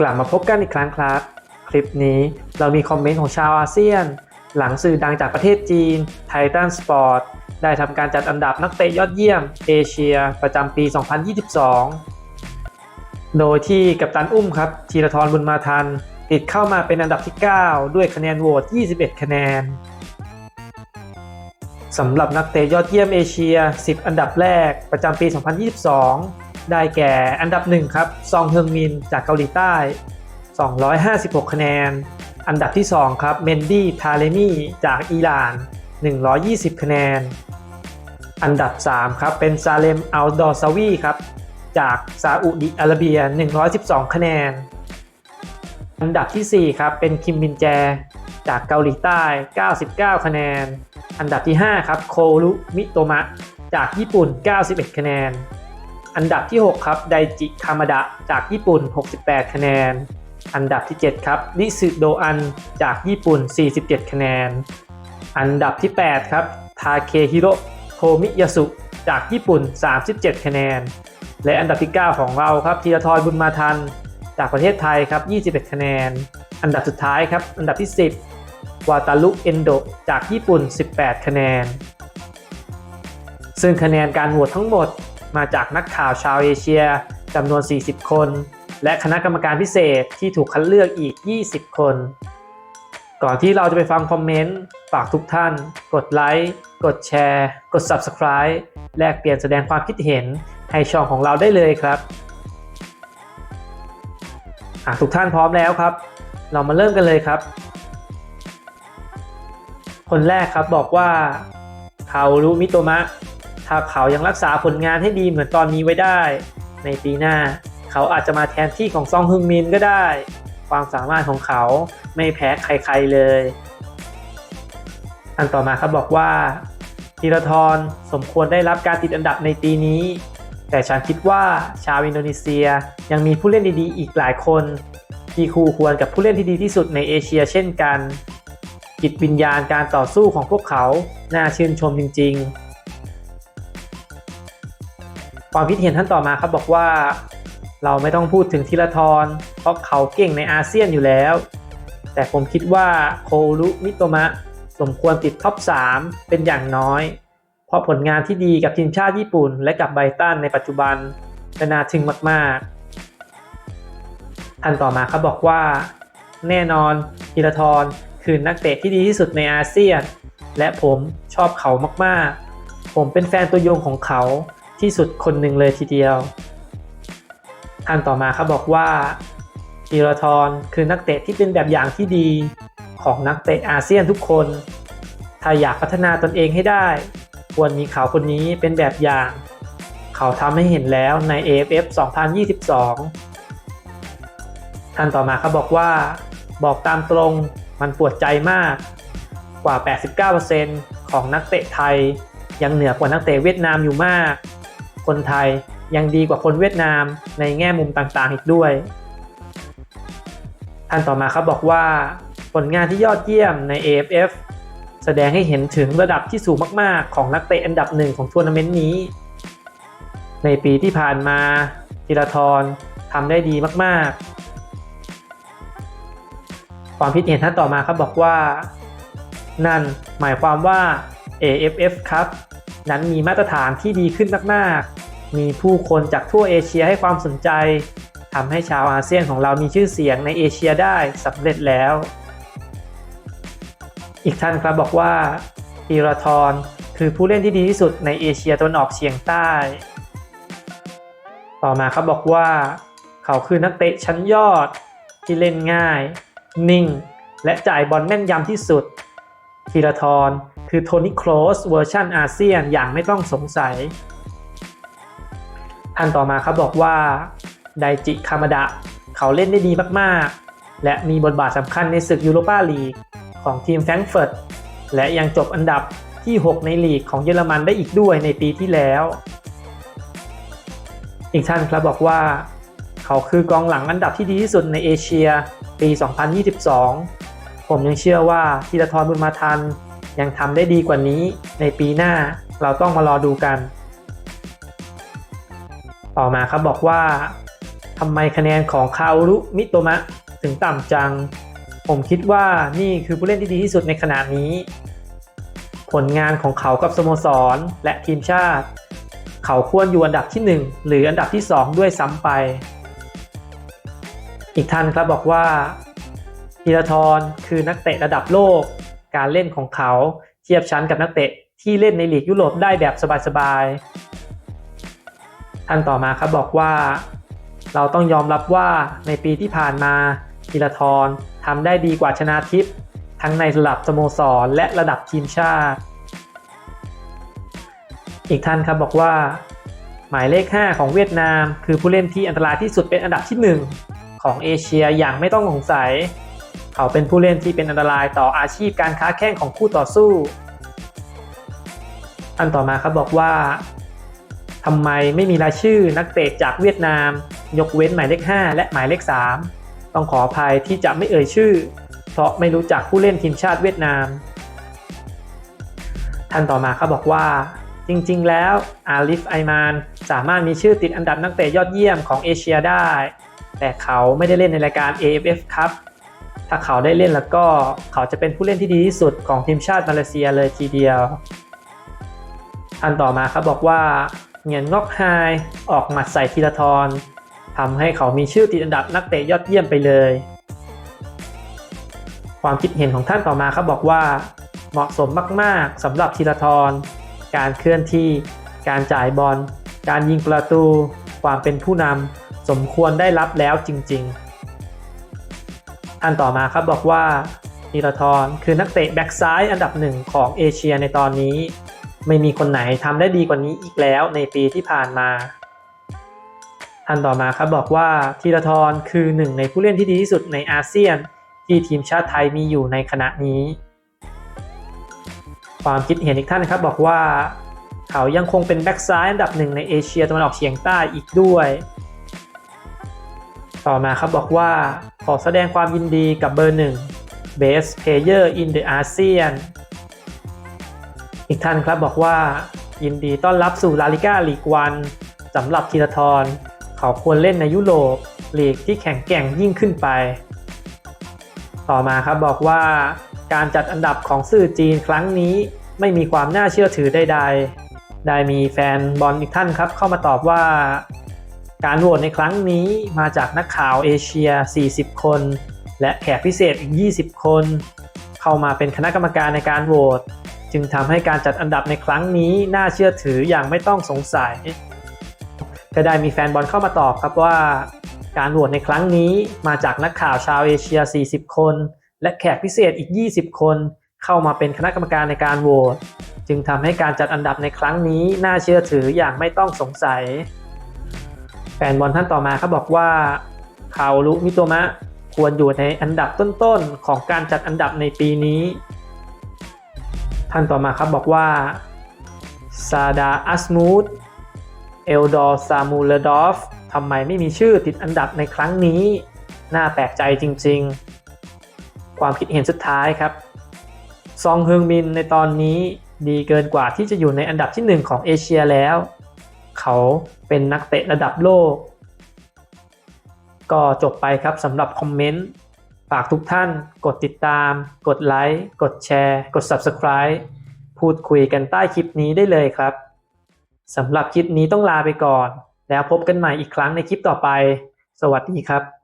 กลับมาพบกันอีกครั้งครับ คลิปนี้เรามีคอมเมนต์ของชาวอาเซียน หลังสื่อดังจากประเทศจีนไททันสปอร์ตได้ทำการจัดอันดับนักเตะยอดเยี่ยมเอเชีย ประจำปี 2022 โดยที่กัปตันอุ้มครับธีรทรบุญมาทัน ติดเข้ามาเป็นอันดับที่ 9 ด้วยคะแนนโหวต 21 คะแนนสำหรับนักเตะยอดเยี่ยมเอเชีย 10 อันดับแรกประจำปี 2022 ได้แก่อันดับ1ครับซองเฮึงมินจากเกาหลีใต้ 256 คะแนน อันดับที่ 2 ครับเมนดี้ทาเลมีจากอิหร่าน 120 คะแนน อันดับ 3 ครับ เป็นซาเลมอัลดอซาวีครับ จากซาอุดิอาระเบีย 112 คะแนน อันดับทีสี่4 ครับ เป็นคิมมินแจ จากเกาหลีใต้ 99 คะแนน อันดับที่ 5 ครับ โครุมิโตมะ จากญี่ปุ่น 91 คะแนน อันดับที่ 6 ครับ ไดจิ คามาดะ จากญี่ปุ่น 68 คะแนน อันดับที่ 7 ครับริซึโดอัน จากญี่ปุ่น 47 คะแนน อันดับที่ 8 ครับ ทาเคฮิโรโทมิยาสุ จากญี่ปุ่น 37 คะแนน และอันดับที่ 9 ของเราครับธีรทรบุญมาทัน จากประเทศไทยครับ 21 คะแนน อันดับสุดท้ายครับ อันดับที่ 10 วาตาลุ เอนโด จากญี่ปุ่น 18 คะแนน ซึ่งคะแนนการโหวตทั้งหมด มาจากนักข่าวชาวเอเชียจำนวน 40 คน และคณะกรรมการพิเศษที่ถูกคัดเลือกอีก 20 คน ก่อนที่เราจะไปฟังคอมเมนต์ ฝากทุกท่าน กดไลค์ กดแชร์ กด Subscribe แลกเปลี่ยนแสดงความคิดเห็นให้ช่องของเราได้เลยครับอะทุกท่านพร้อมแล้วครับ เรามาเริ่มกันเลยครับ คนแรกครับบอกว่าเขารู้มิโตมะ ถ้าเขายังรักษาผลงานให้ดีเหมือนตอนนี้ไว้ได้ ในปีหน้า เขาอาจจะมาแทนที่ของซองฮึงมินก็ได้ ความสามารถของเขาไม่แพ้ใครๆเลย อันต่อมาครับบอกว่าธีรทรสมควรได้รับการติดอันดับในปีนี้ แต่ฉันคิดว่าชาวอินโดนีเซียยังมีผู้เล่นดีๆ อีกหลายคน ที่คู่ควรกับผู้เล่นที่ดีที่สุดในเอเชียเช่นกันจิตวิญญาณการต่อสู้ของพวกเขา น่าชื่นชมจริง ๆ ความคิดเห็นท่านต่อมาครับบอกว่า เราไม่ต้องพูดถึงธีรทรเพราะเขาเก่งในอาเซียนอยู่แล้ว แต่ผมคิดว่าโครุมิโตมะสมควรติดท็อป 3 เป็นอย่างน้อย เพราะผลงานที่ดีกับทีมชาติญี่ปุ่น และกับไบตันในปัจจุบันจะน่าทึ่งมาก ๆ ท่านต่อมาเขาบอกว่า แน่นอนธีรทรคือนักเตะที่ดีที่สุดในอาเซียน และผมชอบเขามาก ๆ ผมเป็นแฟนตัวยงของเขา ที่สุดคนหนึ่งเลยทีเดียว ท่านต่อมาเขาบอกว่าธีรทรคือนักเตะที่เป็นแบบอย่างที่ดีของนักเตะอาเซียนทุกคน ถ้าอยากพัฒนาตนเองให้ได้ ควรมีเขาคนนี้เป็นแบบอย่าง เขาทำให้เห็นแล้วใน AFF 2022 ท่านต่อมาเขาบอกว่า บอกตามตรงมันปวดใจมากกว่า 89%ของนักเตะไทย ยังเหนือกว่านักเตะเวียดนามอยู่มาก คนไทยยังดีกว่าคนเวียดนามในแง่มุมต่างๆอีกด้วย ท่านต่อมาเขาบอกว่า ผลงานที่ยอดเยี่ยมใน AFF แสดงให้เห็นถึงระดับที่สูงมากๆ ของนักเตะอันดับหนึ่งของทัวร์นาเมนต์นี้ ในปีที่ผ่านมาธีรทรทำได้ดีมากๆ ความคิดเห็นท่านต่อมาครับบอกว่า นั่นหมายความว่า AFF ครับ นั้นมีมาตรฐานที่ดีขึ้นมากๆ มีผู้คนจากทั่วเอเชียให้ความสนใจทำให้ชาวอาเซียนของเรามีชื่อเสียงในเอเชียได้สำเร็จแล้ว อีกท่านครับบอกว่าธีรทรคือผู้เล่นที่ดีที่สุดในเอเชียตะวันออกเฉียงใต้ ต่อมาครับบอกว่า เขาคือนักเตะชั้นยอดที่เล่นง่าย นิ่ง และจ่ายบอลแม่นยำที่สุดธีรทร คือโทนี่โคลสเวอร์ชันอาเซียนอย่างไม่ต้องสงสัย ท่านต่อมาครับบอกว่าไดจิคามาดะเขาเล่นได้ดีมากๆ และมีบทบาทสำคัญในศึกยูโรปาลีกของทีมแฟรงก์เฟิร์ตและยังจบอันดับที่ 6 ในลีกของเยอรมันได้อีกด้วยในปีที่แล้ว อีกท่านครับบอกว่า เขาคือกองหลังอันดับที่ดีที่สุดในเอเชียปี 2022 ผมยังเชื่อว่าธีรทรบุญมาทัน ยังทำได้ดีกว่านี้ในปีหน้าเราต้องมารอดูกัน ต่อมาครับบอกว่าทำไมคะแนนของคารุมิโตมะถึงต่ำจัง ผมคิดว่านี่คือผู้เล่นที่ดีที่สุดในขณะนี้ ผลงานของเขากับสโมสรและทีมชาติ เขาควรอยู่อันดับที่ 1 หรืออันดับที่ 2 ด้วยซ้ำไป อีกท่านครับบอกว่าธีรทรคือนักเตะระดับโลก การเล่นของเขา เทียบชั้นกับนักเตะที่เล่นในลีกยุโรปได้แบบสบายๆท่านต่อมาครับบอกว่า เราต้องยอมรับว่าในปีที่ผ่านมาธีรทรทำได้ดีกว่าชนาทิพย์ทั้งในระดับสโมสรและระดับทีมชาติ อีกท่านครับบอกว่า หมายเลข 5 ของเวียดนาม คือผู้เล่นที่อันตรายที่สุดเป็นอันดับที่ 1 ของเอเชียอย่างไม่ต้องสงสัย เขาเป็นผู้เล่นที่เป็นอันตรายต่ออาชีพการค้าแข่งของคู่ต่อสู้ อันต่อมาครับบอกว่าทำไมไม่มีรายชื่อนักเตะจากเวียดนาม ยกเว้นหมายเลข 5 และหมายเลข 3 ต้องขออภัยที่จะไม่เอ่ยชื่อ เพราะไม่รู้จักผู้เล่นทีมชาติเวียดนาม ท่านต่อมาเขาบอกว่า จริงๆ แล้วอาลิฟไอมานสามารถมีชื่อติดอันดับนักเตะยอดเยี่ยมของเอเชียได้ แต่เขาไม่ได้เล่นในรายการ AFF ครับ ถ้าเขาได้เล่นแล้วก็เขาจะเป็นผู้เล่นที่ดีที่สุดของทีมชาติมาเลเซียเลยทีเดียวอันต่อมาครับบอกว่าเงียนงอกไฮออกหมัดใส่ธีรทรทำให้เขามีชื่อติดอันดับนักเตะยอดเยี่ยมไปเลย ความคิดเห็นของท่านต่อมาครับบอกว่า เหมาะสมมากๆสำหรับธีรทรการเคลื่อนที่ การจ่ายบอล การยิงประตู ความเป็นผู้นำสมควรได้รับแล้วจริง ๆ ท่านต่อมาครับบอกว่าธีรทรคือนักเตะแบ็กซ้ายอันดับหนึ่งของเอเชียในตอนนี้ ไม่มีคนไหนทำได้ดีกว่านี้อีกแล้วในปีที่ผ่านมาท่านต่อมาครับบอกว่าธีรทรคือหนึ่งในผู้เล่นที่ดีที่สุดในอาเซียน ที่ทีมชาติไทยมีอยู่ในขณะนี้ ความคิดเห็นอีกท่านครับบอกว่า เขายังคงเป็นแบ็กซ้ายอันดับหนึ่งในเอเชียตะวันออกเฉียงใต้อีกด้วย ต่อมาครับบอกว่าขอแสดงความยินดีกับเบอร์หนึ่ง Best Player in the ASEAN อีกท่านครับบอกว่า ยินดีต้อนรับสู่ลาลิก้าลีกวันสำหรับธีรทรเขาควรเล่นในยุโรปลีกที่แข็งแกร่งยิ่งขึ้นไป ต่อมาครับบอกว่าการจัดอันดับของสื่อจีนครั้งนี้ไม่มีความน่าเชื่อถือใดๆ ได้มีแฟนบอลอีกท่านครับเข้ามาตอบว่า การโหวตในครั้งนี้มาจากนักข่าวเอเชีย 40 คน และแขกพิเศษอีก 20 คน เข้ามาเป็นคณะกรรมการในการโหวตจึงทำให้การจัดอันดับในครั้งนี้น่าเชื่อถืออย่างไม่ต้องสงสัย ก็ได้มีแฟนบอลเข้ามาตอบครับว่า การโหวตในครั้งนี้มาจากนักข่าวชาวเอเชีย 40 คน และแขกพิเศษอีก 20 คน เข้ามาเป็นคณะกรรมการในการโหวตจึงทำให้การจัดอันดับในครั้งนี้น่าเชื่อถืออย่างไม่ต้องสงสัย แฟนบอลท่านต่อมาเขาบอกว่าคาโอรุมิโตมะควรอยู่ในอันดับต้นๆ ของการจัดอันดับในปีนี้ ท่านต่อมาครับบอกว่าซาดาอัสมูดเอลดอร์ซามูลดอฟทำไมไม่มีชื่อติดอันดับในครั้งนี้ น่าแปลกใจจริงๆ ความคิดเห็นสุดท้ายครับ ซองเฮืองมินในตอนนี้ดีเกินกว่าที่จะอยู่ในอันดับที่ 1 ของเอเชียแล้ว เขาเป็นนักเตะระดับโลก ก็จบไปครับสำหรับคอมเมนต์ ฝากทุกท่านกดติดตาม กดไลค์กดแชร์ กด Subscribe พูดคุยกันใต้คลิปนี้ได้เลยครับสำหรับคลิปนี้ต้องลาไปก่อน แล้วพบกันใหม่อีกครั้งในคลิปต่อไป สวัสดีครับ